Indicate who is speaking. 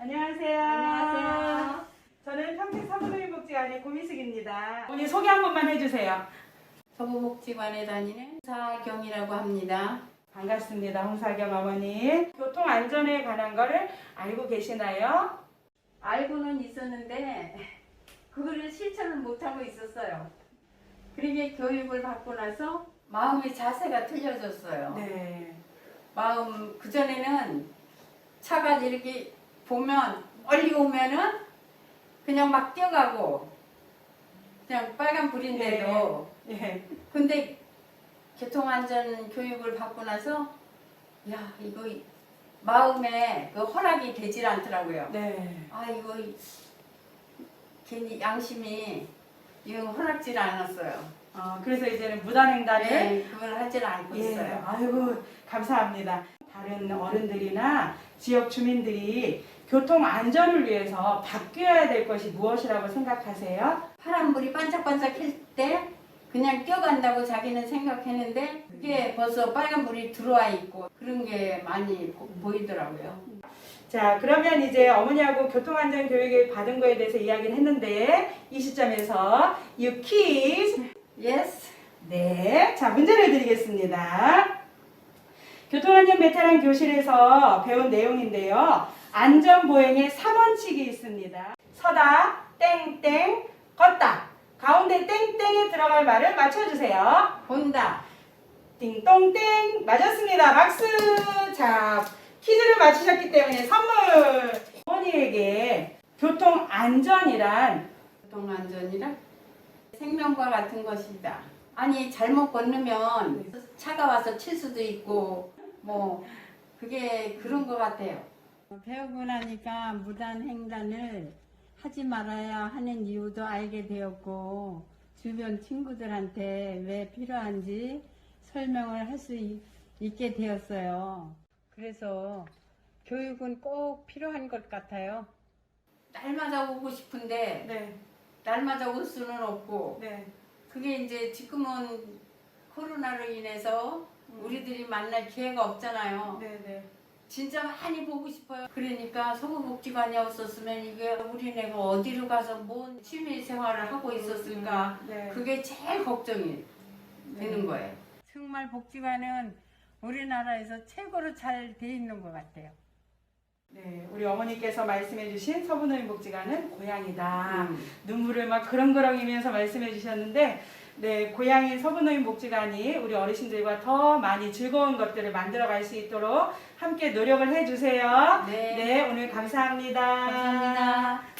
Speaker 1: 안녕하세요.
Speaker 2: 안녕하세요.
Speaker 1: 저는 평택 사무노인복지관의 고미숙입니다. 어머니 소개 한 번만 해주세요.
Speaker 2: 서부복지관에 다니는 사경이라고 합니다.
Speaker 1: 반갑습니다. 홍사경 어머니. 교통 안전에 관한 거를 알고 계시나요?
Speaker 2: 알고는 있었는데 그거를 실천을 못하고 있었어요. 그러게 교육을 받고 나서 마음의 자세가 틀려졌어요.
Speaker 1: 네.
Speaker 2: 마음 그전에는 차가 이렇게 보면 멀리 오면은 그냥 막 뛰어가고 그냥 빨간 불인데도
Speaker 1: 예.
Speaker 2: 근데 교통안전 교육을 받고 나서 야 이거 마음에 그 허락이 되질 않더라고요.
Speaker 1: 네.
Speaker 2: 아 이거 괜히 양심이 이거 허락질 않았어요.
Speaker 1: 어, 그래서 이제는 무단횡단을
Speaker 2: 네, 그걸 하질 않고
Speaker 1: 예,
Speaker 2: 있어요.
Speaker 1: 아이고 감사합니다. 다른 어른들이나 지역 주민들이 교통 안전을 위해서 바뀌어야 될 것이 무엇이라고 생각하세요?
Speaker 2: 파란불이 반짝반짝할 때 그냥 뛰어간다고 자기는 생각했는데 그게 벌써 빨간불이 들어와 있고 그런 게 많이 보, 보이더라고요.
Speaker 1: 자, 그러면 이제 어머니하고 교통안전 교육을 받은 거에 대해서 이야기를 했는데 이 시점에서 you kids
Speaker 2: 예스.
Speaker 1: 네, 자 문제를 드리겠습니다. 교통안전 베테랑 교실에서 배운 내용인데요. 안전보행의 3원칙이 있습니다. 서다, 땡땡, 걷다. 가운데 땡땡에 들어갈 말을 맞춰주세요.
Speaker 2: 본다.
Speaker 1: 띵동땡 맞았습니다. 박수. 자 퀴즈를 맞추셨기 때문에 선물. 어머니에게 교통 안전이란
Speaker 2: 교통안전이라 생명과 같은 것이다. 아니 잘못 건너면 차가 와서 칠 수도 있고 뭐 그게 그런 것 같아요. 배우고 나니까 무단 횡단을 하지 말아야 하는 이유도 알게 되었고 주변 친구들한테 왜 필요한지 설명을 할 수 있게 되었어요. 그래서 교육은 꼭 필요한 것 같아요. 날마다 오고 싶은데
Speaker 1: 네,
Speaker 2: 날마다 올 수는 없고
Speaker 1: 네,
Speaker 2: 그게 이제 지금은 코로나로 인해서 우리들이 만날 기회가 없잖아요.
Speaker 1: 네, 네.
Speaker 2: 진짜 많이 보고 싶어요. 그러니까 서구복지관이 없었으면 이게 우리네가 어디로 가서 뭔 취미 생활을 하고 있었을까
Speaker 1: 네.
Speaker 2: 그게 제일 걱정이 되는 거예요. 정말 복지관은 우리나라에서 최고로 잘 돼 있는 것 같아요.
Speaker 1: 네, 우리 어머니께서 말씀해주신 서부노인 복지관은 고향이다.
Speaker 2: 음.
Speaker 1: 눈물을 막 그렁그렁이면서 말씀해주셨는데, 네, 고향인 서부노인 복지관이 우리 어르신들과 더 많이 즐거운 것들을 만들어갈 수 있도록 함께 노력을 해주세요.
Speaker 2: 네.
Speaker 1: 네, 오늘 감사합니다.
Speaker 2: 감사합니다.